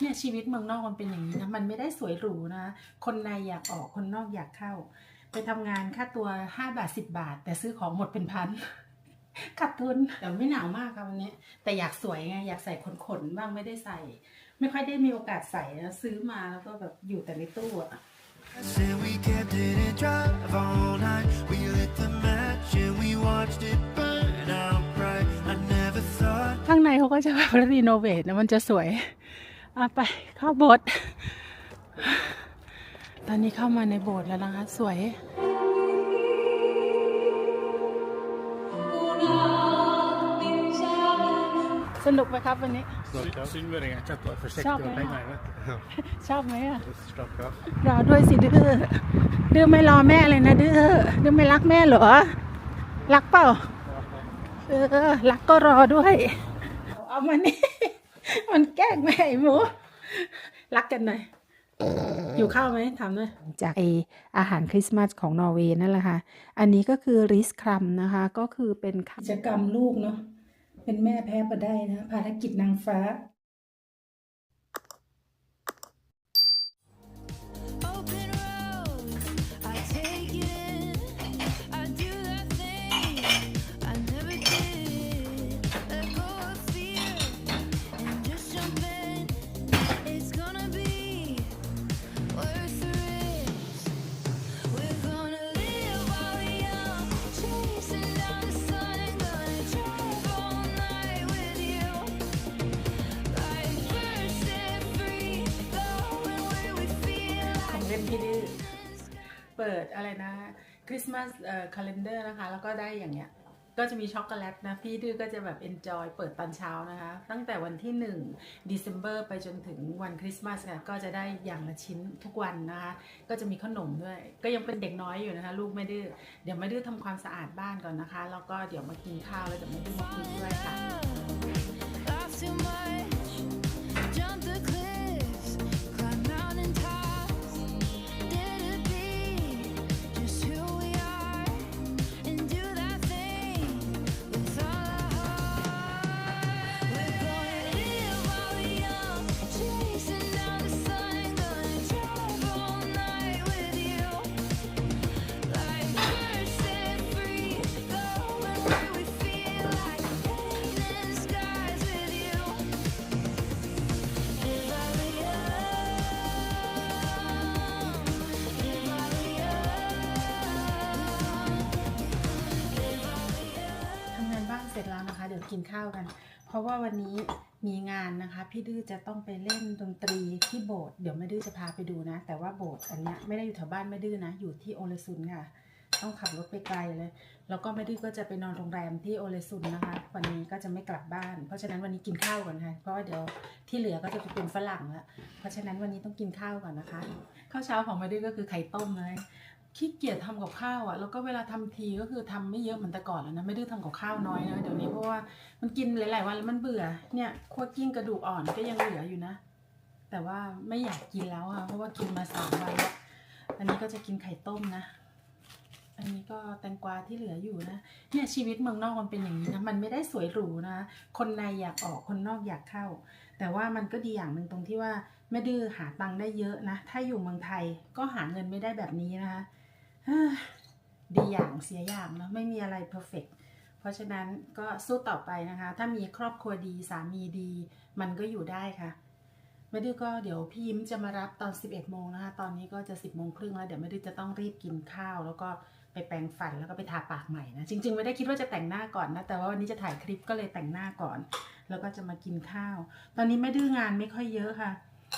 เนี่ยชีวิตเมืองนอกมันเป็นอย่างนี้นะมันไม่ได้สวยหรูนะ คนในอยากออกคนนอกอยากเข้า ไปทำงานค่าตัวห้าบาทสิบบาท แต่ซื้อของหมดเป็นพันขาดทุนแต่ไม่หนาวมากค่ะวันนี้ แต่อยากสวยไงอยากใส่ขนๆบ้างไม่ได้ใส่ ไม่ค่อยได้มีโอกาสใส่นะซื้อมาแล้วก็แบบอยู่แต่ในตู้อะ Said we kept it in drive all night. We lit the match and we watched it burn out bright. I never thought ข้างในเขาก็จะแบบรีโนเวทนะมันจะสวย เอาไปเข้าโบสถ์ตอนนี้เข้ามาในโบสถ์แล้วนะคะ สวยสนุกไหมครับวันนี้ Synd med det, jeg kjente var forsiktig Kjapp, med ja. pengene. vet du. ชอบไหมอะ Slapp av. รอด้วยสิดื้อดื้อไม่รอแม่เลยนะดื้อดื้อไม่รักแม่เหรอ รักเปล่าเออรักก็รอด้วย เอามานี่ มันแกล้งแม่ไอ้หมู รักกันหน่อยอยู่ข้าวไหมถามหน่อยจากไออาหารคริสต์มาสของนอร์เวย์นั่นแหละค่ะ อันนี้ก็คือริสครัมนะคะ ก็คือเป็นกิจกรรมลูกเนาะเป็นแม่แพ้ประได้นะ ภารกิจนางฟ้า ปิดอะไรนะคริสต์มาสเอ่อคาล endar นะคะ แล้วก็ได้อย่างเงี้ยก็จะมีช็อกโกแลตนะ พี่ดื้อก็จะแบบ enjoy เปิดตอนเช้านะคะ ตั้งแต่วันที่ 1 December ไปจนถึงวันคริสต์มาสค่ะก็จะได้อย่างละชิ้นทุกวันนะคะ ก็จะมีขนมด้วย ก็ยังเป็นเด็กน้อยอยู่นะคะ ลูกไม่ดื้อเดี๋ยวไม่ดื้อทำความสะอาดบ้านก่อนนะคะ แล้วก็เดี๋ยวมากินข้าวแล้วเดี๋ยวไม่ดื้อมาคุยด้วยค่ะ ข้าวกัน เพราะว่าวันนี้มีงานนะคะ พี่ดื้อจะต้องไปเล่นดนตรีที่โบสถ์เดี๋ยวแม่ดื้อจะพาไปดูนะ แต่ว่าโบสถ์อันเนี้ยไม่ได้อยู่แถวบ้านแม่ดื้อนะ อยู่ที่โอเลซุนค่ะ ต้องขับรถไปไกลเลย แล้วก็แม่ดื้อก็จะไปนอนโรงแรมที่โอเลซุนนะคะ วันนี้ก็จะไม่กลับบ้าน เพราะฉะนั้นวันนี้กินข้าวก่อนค่ะ เพราะว่าเดี๋ยวที่เหลือก็จะไปเป็นฝรั่งละเพราะฉะนั้นวันนี้ต้องกินข้าวก่อนนะคะ ข้าวเช้าของแม่ดื้อก็คือไข่ต้มเลย ขี้เกียจทำกับข้าวอะ แล้วก็เวลาทำทีก็คือทำไม่เยอะเหมือนแต่ก่อนแล้วนะ ไม่ได้ทำกับข้าวน้อยนะเดี๋ยวนี้เพราะว่ามันกินหลาย ๆ วันแล้วมันเบื่อ เนี่ยคั่วกิ้งกระดูกอ่อนก็ยังเหลืออยู่นะ แต่ว่าไม่อยากกินแล้วค่ะ เพราะว่ากินมาสามวันแล้ว อันนี้ก็จะกินไข่ต้มนะ อันนี้ก็แตงกวาที่เหลืออยู่นะ เนี่ยชีวิตเมืองนอกมันเป็นอย่างนี้นะ มันไม่ได้สวยหรูนะ คนในอยากออก คนนอกอยากเข้า แต่ว่ามันก็ดีอย่างหนึ่งตรงที่ว่าแม่ดื้อหาตังค์ได้เยอะนะ ถ้าอยู่เมืองไทยก็หาเงินไม่ได้แบบนี้นะคะ ดีอย่างเสียอย่างเนอะไม่มีอะไรเพอร์เฟกเพราะฉะนั้นก็สู้ต่อไปนะคะ ถ้ามีครอบครัวดีสามีดี มันก็อยู่ได้ค่ะแม่ดื้อก็เดี๋ยวพี่ยิ้มจะมารับตอน 11โมงนะคะ ตอนนี้ก็จะ 10โมงครึ่งแล้วเดี๋ยวแม่ดื้อจะต้องรีบกินข้าว แล้วก็ไปแปรงฟันแล้วก็ไปทาปากใหม่นะ จริง ๆ ไม่ได้คิดว่าจะแต่งหน้าก่อนนะ แต่ว่าวันนี้จะถ่ายคลิปก็เลยแต่งหน้าก่อน แล้วก็จะมากินข้าว ตอนนี้แม่ดื้องานไม่ค่อยเยอะค่ะ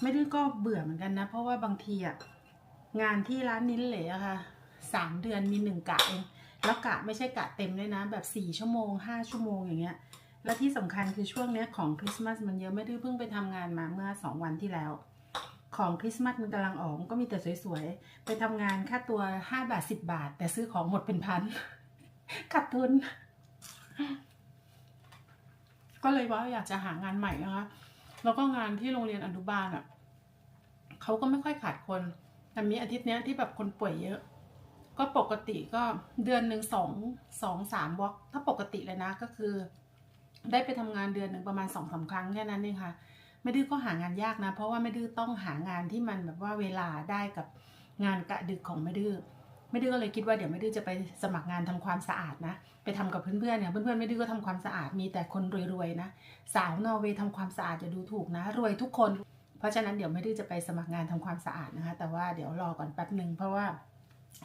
แม่ดื้อก็เบื่อเหมือนกันนะ เพราะว่าบางทีอะงานที่ร้านนิ้นเหละค่ะ สามเดือนมีหนึ่งกะเองแล้วกะไม่ใช่กะเต็มเลยนะ แบบสี่ชั่วโมงห้าชั่วโมงอย่างเงี้ย แล้วที่สำคัญคือช่วงเนี้ยของคริสต์มาสมันเยอะไม่ได้เพิ่งไปทำงานมาเมื่อสองวันที่แล้ว ของคริสต์มาสมันกำลังออกก็มีแต่สวยๆ ไปทำงานค่าตัวห้าบาทสิบบาท แต่ซื้อของหมดเป็นพันขาดทุน ก็เลยว่าอยากจะหางานใหม่นะคะแล้วก็งานที่โรงเรียนอนุบาลอะเขาก็ไม่ค่อยขาดคน แต่มีอาทิตย์เนี้ยที่แบบคนป่วยเยอะ ก็ปกติก็เดือนหนึ่งสองสองสามวอกถ้าปกติเลยนะก็คือ ได้ไปทำงานเดือนหนึ่งประมาณสองสามครั้งแค่นั้นเองค่ะ ไม่ดื้อก็หางานยากนะ เพราะว่าไม่ดื้อต้องหางานที่มันแบบว่าเวลาได้กับงานกะดึกของไม่ดื้อไม่ดื้อก็เลยคิดว่าเดี๋ยวไม่ดื้อจะไปสมัครงานทำความสะอาดนะ ไปทำกับเพื่อนๆเนี่ยเพื่อนๆไม่ดื้อก็ทำความสะอาดมีแต่คนรวยๆนะ สาวนอร์เวย์ทำความสะอาดจะดูถูกนะ รวยทุกคน เพราะฉะนั้นเดี๋ยวไม่ดื้อจะไปสมัครงานทำความสะอาดนะคะ แต่ว่าเดี๋ยวรอก่อนแป๊บหนึ่งเพราะว่า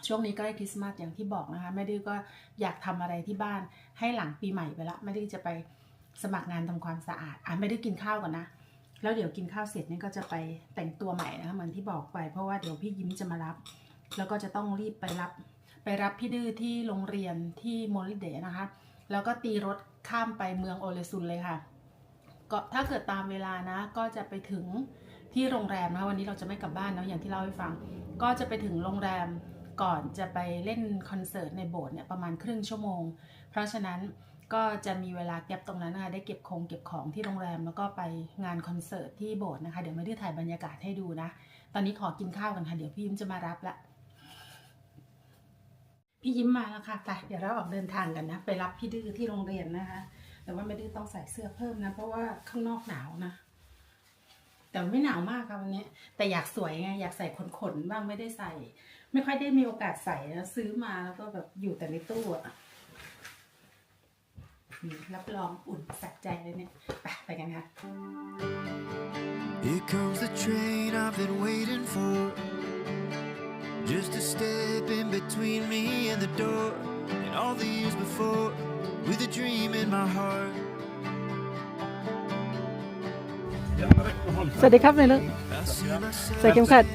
ช่วงนี้ใกล้คริสต์มาสอย่างที่บอกนะคะแม่ดื้อก็อยากทำอะไรที่บ้านให้หลังปีใหม่ไปละแม่ดื้อจะไปสมัครงานทำความสะอาดอะแม่ดื้อกินข้าวก่อนนะ แล้วเดี๋ยวกินข้าวเสร็จนี่ก็จะไปแต่งตัวใหม่นะคะเหมือนที่บอกไป เพราะว่าเดี๋ยวพี่ยิ้มจะมารับ แล้วก็จะต้องรีบไปรับ ไปรับพี่ดื้อที่โรงเรียนที่โมลิเดนะคะ แล้วก็ตีรถข้ามไปเมืองโอเลซุนเลยค่ะ ก็ถ้าเกิดตามเวลานะ ก็จะไปถึงที่โรงแรมนะวันนี้เราจะไม่กลับบ้านนะอย่างที่เล่าให้ฟัง ก็จะไปถึงโรงแรม ก่อนจะไปเล่นคอนเสิร์ตในโบสถ์เนี่ยประมาณครึ่งชั่วโมง เพราะฉะนั้นก็จะมีเวลาแก็บตรงนั้นนะคะได้เก็บคงเก็บของที่โรงแรมแล้วก็ไปงานคอนเสิร์ตที่โบสถ์นะคะ เดี๋ยวไม่ได้ถ่ายบรรยากาศให้ดูนะ ตอนนี้ขอกินข้าวกันค่ะ เดี๋ยวพี่ยิ้มจะมารับละ พี่ยิ้มมาแล้วค่ะไปเดี๋ยวเราออกเดินทางกันนะ ไปรับพี่ดื้อที่โรงเรียนนะคะ แต่ว่าไม่ดื้อต้องใส่เสื้อเพิ่มนะ เพราะว่าข้างนอกหนาวนะ แต่ไม่หนาวมากค่ะวันนี้ แต่อยากสวยไงอยากใส่ขนๆบ้างไม่ได้ใส่ ไม่ค่อยได้มีโอกาสใส่นะซื้อมาแล้วก็แบบอยู่แต่ในตู้อะนี่รับรองอุ่นสักใจเลยเนี่ย ไปไปกันค่ะ Here comes the train I've been waiting for. Just a step in between me and the door. And all the years before, with a dream in my heart. Ja, rätt på สวัสดีครับเลยลูก I see myself ใส่เข็มขัด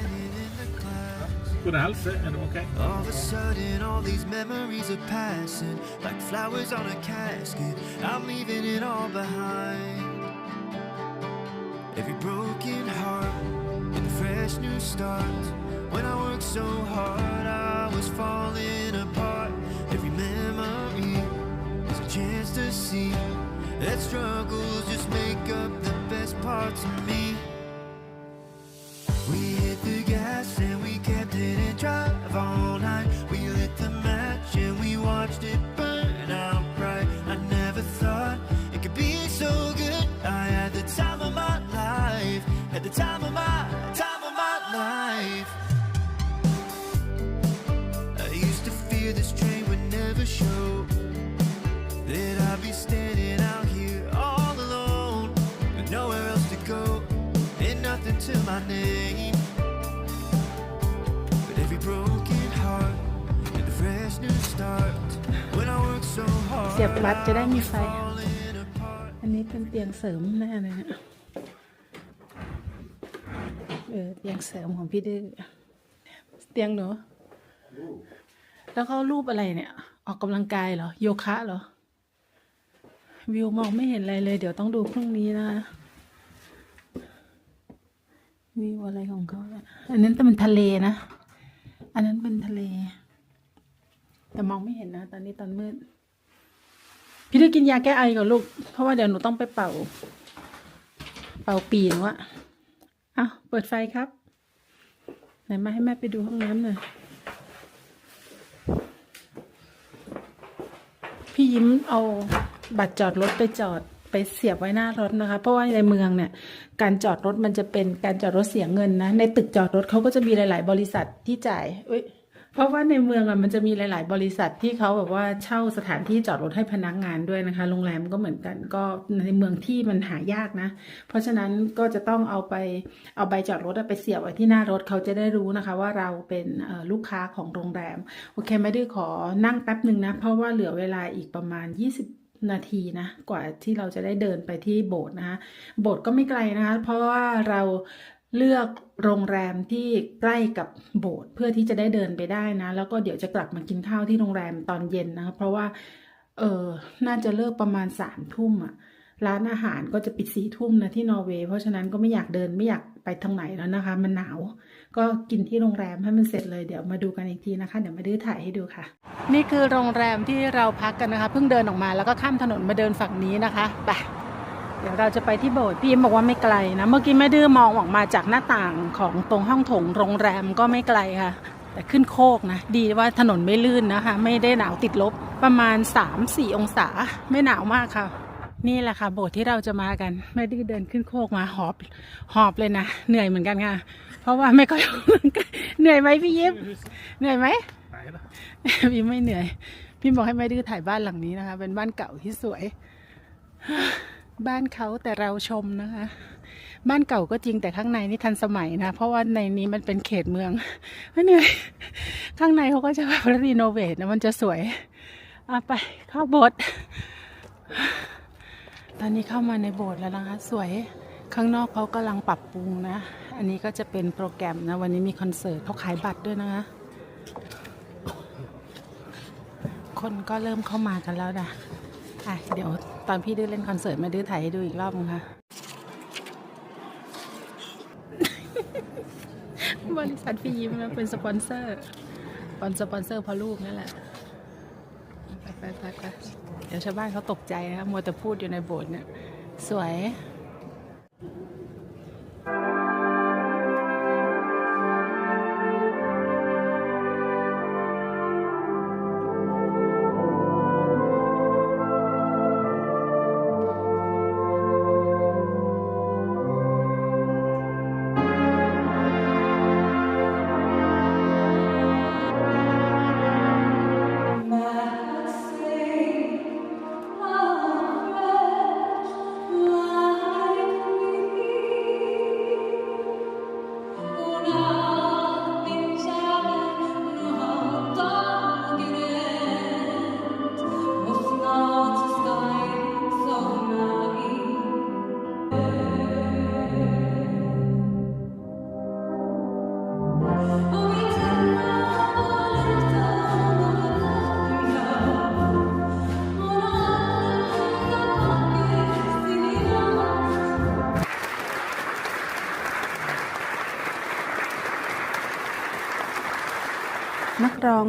Går det hälsa? Er. Är det okej? All of a sudden, all these memories are passing like flowers on a casket. I'm leaving it all behind. Every broken heart and fresh new start. When I worked so hard, I was falling apart. Every memory is a chance to see that struggles just make up the best parts of me. To my name. But every broken heart and a fresh new start. When I work so hard, เสียบปลั๊กจะได้มีไฟ falling apart. อันนี้เป็นเตียงเสริมแน่เลยเนี่ยเออเตียงเสริมของพี่ดื้อเตียงหนูแล้วเขารูปอะไรเนี่ย ออกกำลังกายเหรอ โยคะเหรอ วิวมองไม่เห็นอะไรเลย เดี๋ยวต้องดูพรุ่งนี้นะคะ วิวอะไรของเขาอันนั้นเป็นทะเลนะ อันนั้นเป็นทะเล แต่มองไม่เห็นนะ ตอนนี้ตอนมืด พี่ได้กินยาแก้ไอก่อนลูก เพราะว่าเดี๋ยวหนูต้องไปเป่า เป่าปีนูอะอ้าวเปิดไฟครับ ไหนมาให้แม่ไปดูห้องน้ำหน่อย พี่ยิ้มเอาบัตรจอดรถไปจอด ไปเสียบไว้หน้ารถนะคะ เพราะว่าในเมืองเนี่ย การจอดรถมันจะเป็นการจอดรถเสียเงินนะ ในตึกจอดรถเขาก็จะมีหลาย ๆ บริษัทที่จ่ายเอ้ยเพราะว่าในเมืองอะมันจะมีหลาย ๆ บริษัทที่เขาแบบว่าเช่าสถานที่จอดรถให้พนักงานด้วยนะคะ โรงแรมก็เหมือนกันก็ในเมืองที่มันหายากนะ เพราะฉะนั้นก็จะต้องเอาไปเอาใบจอดรถไปเสียบไว้ที่หน้ารถเขาจะได้รู้นะคะ ว่าเราเป็นลูกค้าของโรงแรม โอเคไม่ได้ขอนั่งแป๊บหนึ่งนะ เพราะว่าเหลือเวลาอีกประมาณ 20 นาทีนะกว่าที่เราจะได้เดินไปที่โบสถ์นะคะโบสถ์ก็ไม่ไกลนะคะเพราะว่าเราเลือกโรงแรมที่ใกล้กับโบสถ์เพื่อที่จะได้เดินไปได้นะ แล้วก็เดี๋ยวจะกลับมากินข้าวที่โรงแรมตอนเย็นนะคะเพราะว่าเออน่าจะเลิกประมาณสามทุ่มอะร้านอาหารก็จะปิดสี่ทุ่มนะที่นอร์เวย์เพราะฉะนั้นก็ไม่อยากเดินไม่อยากไปทางไหนแล้วนะคะ มันหนาว ก็กินที่โรงแรมให้มันเสร็จเลยเดี๋ยวมาดูกันอีกทีนะคะ เดี๋ยวมาดื้อถ่ายให้ดูค่ะ นี่คือโรงแรมที่เราพักกันนะคะ เพิ่งเดินออกมาแล้วก็ข้ามถนนมาเดินฝั่งนี้นะคะไปเดี๋ยวเราจะไปที่โบสถ์พี่ยิ้มบอกว่าไม่ไกลนะ เมื่อกี้แม่ดื้อมองออกมาจากหน้าต่างของตรงห้องโถงโรงแรมก็ไม่ไกลค่ะ แต่ขึ้นโคกนะ ดีว่าถนนไม่ลื่นนะคะ ไม่ได้หนาวติดลบประมาณ 3-4 องศาไม่หนาวมากค่ะ นี่แหละค่ะ โบสถ์ที่เราจะมากัน แม่ดื้อเดินขึ้นโคกมาหอบหอบเลยนะ เหนื่อยเหมือนกันค่ะ เพราะว่าไม่ค่อยเหนื่อยไหมพี่ยิปเหนื่อยไหม Nej då. พี่ไม่เหนื่อย พี่บอกให้แม่ดื้อถ่ายบ้านหลังนี้นะคะ เป็นบ้านเก่าที่สวย บ้านเขาแต่เราชมนะคะ บ้านเก่าก็จริงแต่ข้างในนี่ทันสมัยนะ เพราะว่าในนี้มันเป็นเขตเมืองไม่เหนื่อย ข้างในเขาก็จะแบบรีโนเวทนะมันจะสวยเอาไปเข้าโบสถ์ตอนนี้เข้ามาในโบสถ์แล้วนะคะ สวยข้างนอกเขากำลังปรับปรุงนะ อันนี้ก็จะเป็นโปรแกรมนะ วันนี้มีคอนเสิร์ตเขาขายบัตรด้วยนะคะ คนก็เริ่มเข้ามากันแล้วนะอะเดี๋ยวตอนพี่ดื้อเล่นคอนเสิร์ตมาดื้อถ่ายให้ดูอีกรอบนึงค่ะ บริษัทพี่ยิ้มนะเป็นสปอนเซอร์ปอนสปอนเซอร์พราะลูกนั่นแหละไปไปไปเดี๋ยวชาวบ้านเขาตกใจนะครับมัวแต่พูดอยู่ในโบสถ์เนี่ยสวย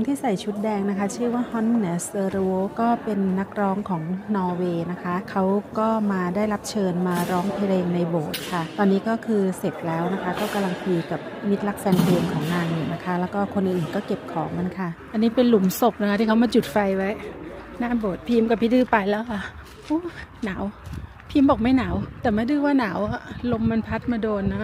ที่ใส่ชุดแดงนะคะ ชื่อว่าฮอนเนสเซอร์โวก็เป็นนักร้องของนอร์เวย์นะคะ เขาก็มาได้รับเชิญมาร้องเพลงในโบสถ์ค่ะ ตอนนี้ก็คือเสร็จแล้วนะคะ ก็กำลังคุยกับมิตรรักแฟนเพลงของนางอยู่นะคะ แล้วก็คนอื่นๆก็เก็บของมันค่ะ อันนี้เป็นหลุมศพนะคะที่เขามาจุดไฟไว้หน้าโบสถ์พิมพ์กับพี่ดื้อไปแล้วค่ะหนาว พิมพ์บอกไม่หนาว แต่ไม่ดื้อว่าหนาวอะลมมันพัดมาโดนนะ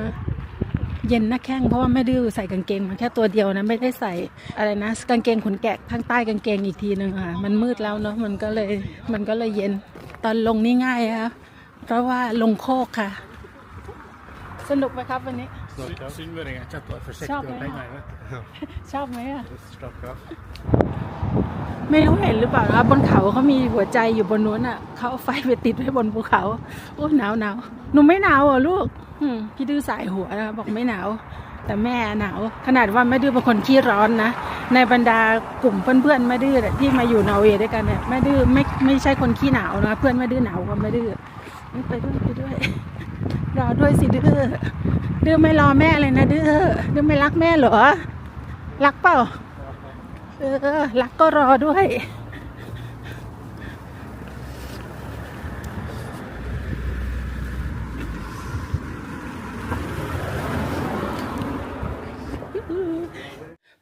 เย็นหน้าแข้งเพราะว่าแม่ดื้อใส่กางเกงมาแค่ตัวเดียวนะไม่ได้ใส่อะไรนะกางเกงขนแกะข้างใต้กางเกงอีกทีหนึ่งค่ะมันมืดแล้วเนาะมันก็เลยมันก็เลยเย็นตอนลงนี่ง่ายค่ะเพราะว่าลงโคกค่ะ สนุกไหมครับวันนี้ Synvöringar, chatta för Kör sektor på. pengar. va? ชอบไหมอะ Straka. ไม่รู้เห็นหรือเปล่านะคะบนเขาเขามีหัวใจอยู่บนนู้นอะเขาเอาไฟไปติดไว้บนภูเขาโอ้หนาวหนาวหนูไม่หนาวเหรอลูกอืม พี่ดื้อสายหัวนะคะบอกไม่หนาว แต่แม่หนาว ขนาดว่าแม่ดื้อเป็นคนขี้ร้อนนะ ในบรรดากลุ่มเพื่อนๆแม่ดื้อที่มาอยู่นอร์เวย์ด้วยกันเนี่ยแม่ดื้อไม่ไม่ใช่คนขี้หนาวนะเพื่อนแม่ดื้อหนาวกว่าแม่ดื้อไปด้วยไปด้วย รอด้วยสิดื้อดื้อไม่รอแม่เลยนะดื้อดื้อไม่รักแม่เหรอรักเปล่าเออรักก็รอด้วย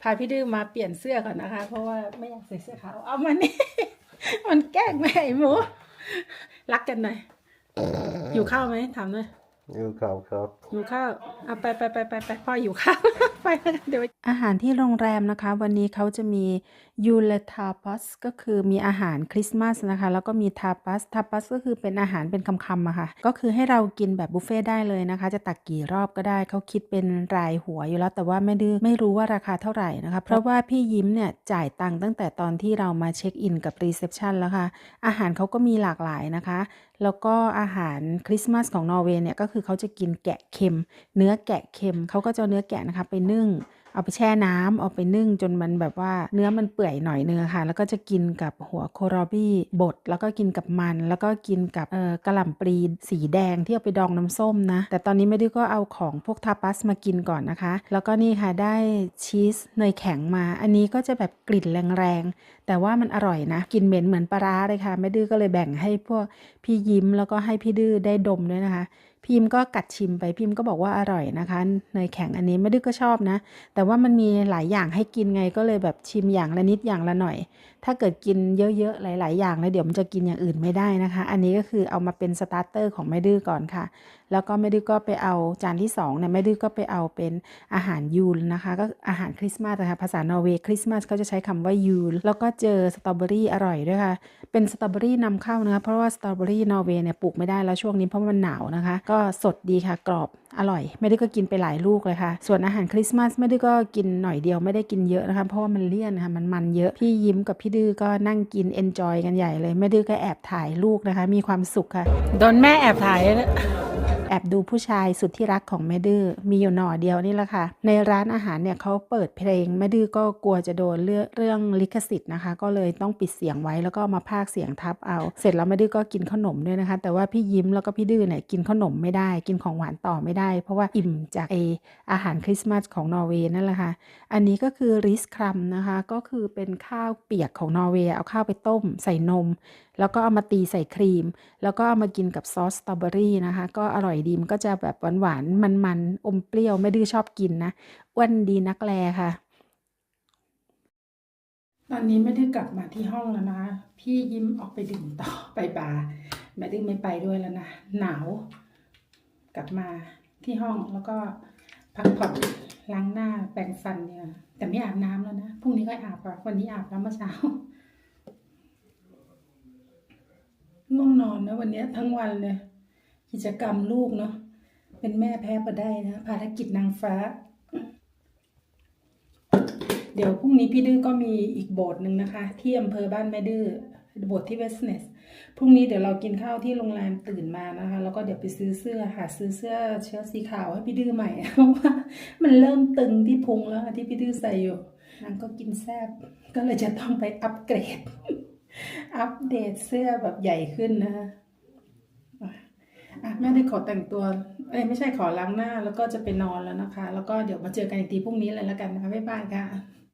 พาพี่ดื้อมาเปลี่ยนเสื้อก่อนนะคะ เพราะว่าไม่อยากใส่เสื้อขาวเอามานี่ มันแกล้งแม่ไอ้หมูรักกันหน่อยอยู่ข้าวไหมถามหน่อย อยู่ข้าวครับหิวข้าวเอาไปไปไปไปไปพ่อหิวข้าวไปเดี๋ยวอาหารที่โรงแรมนะคะ วันนี้เขาจะมียูเลทาปัสก็คือมีอาหารคริสต์มาสนะคะ แล้วก็มีทาปัสทาปัสก็คือเป็นอาหารเป็นคำๆอะค่ะ ก็คือให้เรากินแบบบุฟเฟ่ต์ได้เลยนะคะ จะตักกี่รอบก็ได้เขาคิดเป็นรายหัวอยู่แล้ว แต่ว่าไม่ดื้อไม่รู้ว่าราคาเท่าไหร่นะคะ เพราะว่าพี่ยิ้มเนี่ยจ่ายตังค์ตั้งแต่ตอนที่เรามาเช็คอินกับรีเซพชันแล้วค่ะ อาหารเขาก็มีหลากหลายนะคะ แล้วก็อาหารคริสต์มาสของนอร์เวย์เนี่ยก็คือเขาจะกินแกะเค็ม เนื้อแกะเค็มเขาก็จะเนื้อแกะนะคะไปนึ่ง เอาไปแช่น้ำเอาไปนึ่งจนมันแบบว่าเนื้อมันเปื่อยหน่อยเนื้อค่ะ แล้วก็จะกินกับหัวโครอบี้บดแล้วก็กินกับมัน แล้วก็กินกับเอ่อกระหล่ำปลีสีแดงที่เอาไปดองน้ำส้มนะ แต่ตอนนี้ไม่ได้ก็เอาของพวกทาปัสมากินก่อนนะคะ แล้วก็นี่ค่ะได้ชีสเนยแข็งมา อันนี้ก็จะแบบกลิ่นแรงๆแต่ว่ามันอร่อยนะ กินเหม็นเหมือนปลาร้าเลยค่ะแม่ดื้อก็เลยแบ่งให้พวกพี่ยิ้มแล้วก็ให้พี่ดื้อได้ดมด้วยนะคะ พิมพ์ก็กัดชิมไปพิมพ์ก็บอกว่าอร่อยนะคะเนยแข็งอันนี้ไม่ดื้อก็ชอบนะ แต่ว่ามันมีหลายอย่างให้กินไงก็เลยแบบชิมอย่างละนิดอย่างละหน่อย ถ้าเกิดกินเยอะๆ หลาย ๆ อย่างเลยเดี๋ยวมันจะกินอย่างอื่นไม่ได้นะคะ อันนี้ก็คือเอามาเป็นสตาร์เตอร์ของแม่ดื้อก่อนค่ะ แล้วก็แม่ดื้อก็ไปเอาจานที่2เนี่ยแม่ดื้อก็ไปเอาเป็นอาหารยูลนะคะ ก็อาหารคริสต์มาสนะคะภาษานอร์เวย์คริสต์มาสเขาจะใช้คำว่ายูลแล้วก็เจอสตรอเบอรี่อร่อยด้วยค่ะ เป็นสตรอเบอรี่นำเข้านะคะ เพราะว่าสตรอเบอรี่นอร์เวย์เนี่ยปลูกไม่ได้แล้วช่วงนี้เพราะมันหนาวนะคะ ก็สดดีค่ะกรอบ อร่อย ไม่ได้ก็กินไปหลายลูกเลยค่ะ ส่วนอาหารคริสต์มาสไม่ได้ก็กินหน่อยเดียวไม่ได้กินเยอะนะคะ เพราะว่ามันเลี่ยนนะคะมันมันเยอะ พี่ยิ้มกับพี่ดื้อก็นั่งกินเอนจอยกันใหญ่เลยแม่ดื้อก็แอบถ่ายลูกนะคะ มีความสุขค่ะ โดนแม่แอบถ่าย แอบดูผู้ชายสุดที่รักของแม่ดื้อมีอยู่หน่อเดียวนี่แหละค่ะ ในร้านอาหารเนี่ยเขาเปิดเพลงแม่ดื้อก็กลัวจะโดนเรื่องเรื่องลิขสิทธิ์นะคะ ก็เลยต้องปิดเสียงไว้แล้วก็มาพากเสียงทับเอา เสร็จแล้วแม่ดื้อก็กินขนมด้วยนะคะ แต่ว่าพี่ยิ้มแล้วก็พี่ดื้อเนี่ยกินขนมไม่ได้ กินของหวานต่อไม่ได้ เพราะว่าอิ่มจากเออาหารคริสต์มาสของนอร์เวย์นั่นแหละค่ะอันนี้ก็คือริสครัมนะคะก็คือเป็นข้าวเปียกของนอร์เวย์เอาข้าวไปต้มใส่นม แล้วก็เอามาตีใส่ครีม แล้วก็เอามากินกับซอสสตรอเบอรี่นะคะ ก็อร่อยดีมันก็จะแบบหวานๆมันๆอมเปรี้ยวไม่ดื้อชอบกินนะอ้วนดีนักแลค่ะ ตอนนี้ไม่ได้กลับมาที่ห้องแล้วนะพี่ยิ้มออกไปดื่มต่อไปบาร์แม่ดื้อไม่ไปด้วยแล้วนะหนาว กลับมาที่ห้องแล้วก็พักผ่อนล้างหน้าแปรงฟันเนี่ยแต่ไม่อาบน้ำแล้วนะพรุ่งนี้ก็อาบอะวันนี้อาบแล้วเมื่อเช้า ง่วงนอนนะวันนี้ทั้งวันเลยกิจกรรมลูกเนาะเป็นแม่แพ้ปได้นะภารกิจนางฟ้า เดี๋ยวพรุ่งนี้พี่ดื้อก็มีอีกโบสถ์หนึ่งนะคะ ที่อำเภอบ้านแม่ดื้อบสถ์ที่เวสเนสพรุ่งนี้เดี๋ยวเรากินข้าวที่โรงแรมตื่นมานะคะ แล้วก็เดี๋ยวไปซื้อเสื้อหาซื้อเสื้อเชิ้ตสีขาวให้พี่ดื้อใหม่เพราะว่ามันเริ่มตึงที่พุงแล้วที่พี่ดื้อใส่อยู่นางก็กินแซบก็เลยจะต้องไปอัปเกรด อัปเดตเสื้อแบบใหญ่ขึ้นนะคะอะแม่ได้ขอแต่งตัว เอ้ยไม่ใช่ขอล้างหน้า แล้วก็จะไปนอนแล้วนะคะ แล้วก็เดี๋ยวมาเจอกันอีกทีพรุ่งนี้เลยแล้วกันนะคะบ๊ายบายค่ะ